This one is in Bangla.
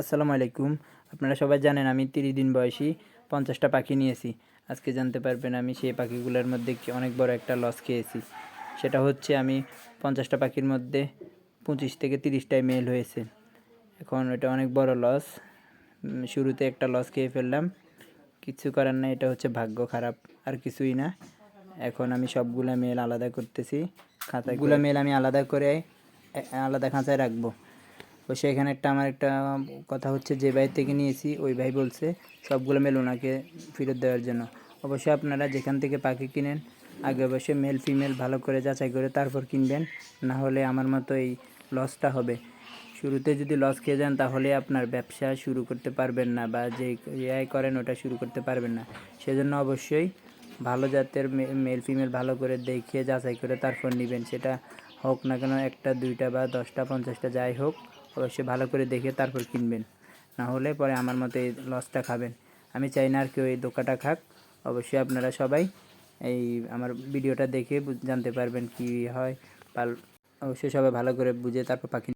আসসালামু আলাইকুম। আপনারা সবাই জানেন আমি তিরিশ দিন বয়সী পঞ্চাশটা পাখি নিয়েছি। আজকে জানতে পারবেন আমি সেই পাখিগুলোর মধ্যে কি অনেক বড় একটা লস খেয়েছি। সেটা হচ্ছে আমি পঞ্চাশটা পাখির মধ্যে পঁচিশ থেকে তিরিশটায় মেল হয়েছে। এখন এটা অনেক বড় লস শুরুতে একটা লস খেয়ে ফেললাম। কিছু করার না এটা হচ্ছে ভাগ্য খারাপ আর কিছুই না। এখন আমি সবগুলা মেল আলাদা করতেছি। খাতাগুলো মেল আমি আলাদা করে আলাদা খাঁচায় রাখব। তো সেখানে একটা আমার একটা কথা হচ্ছে, যে ভাই থেকে নিয়েছি, ওই ভাই বলছে সবগুলো মেল ওনাকে ফেরত দেওয়ার জন্য। অবশ্যই আপনারা যেখান থেকে পাখি কিনেন, আগে অবশ্যই মেল ফিমেল ভালো করে যাচাই করে তারপর কিনবেন, না হলে আমার মতো এই লসটা হবে। শুরুতে যদি লস খেয়ে যান, তাহলে আপনার ব্যবসা শুরু করতে পারবেন না বা যে ইয়ে করেন, ওটা শুরু করতে পারবেন না। সেজন্য অবশ্যই ভালো জাতের মেল ফিমেল ভালো করে দেখে যাচাই করে তারপর নেবেন। সেটা হোক না কেন, একটা, দুইটা বা দশটা, পঞ্চাশটা যাই হোক। অবশ্যই ভালো করে দেখে তারপর কিনবেন। না হলে পরে আমার মতে লসটা খাবেন। আমি চাই না আর কেউ এই দোকাটা খাক। অবশ্যই আপনারা সবাই এই আমার ভিডিওটা দেখে জানতে পারবেন কি হয়। অবশ্যই সবাই ভালো করে বুঝে তারপর পাখি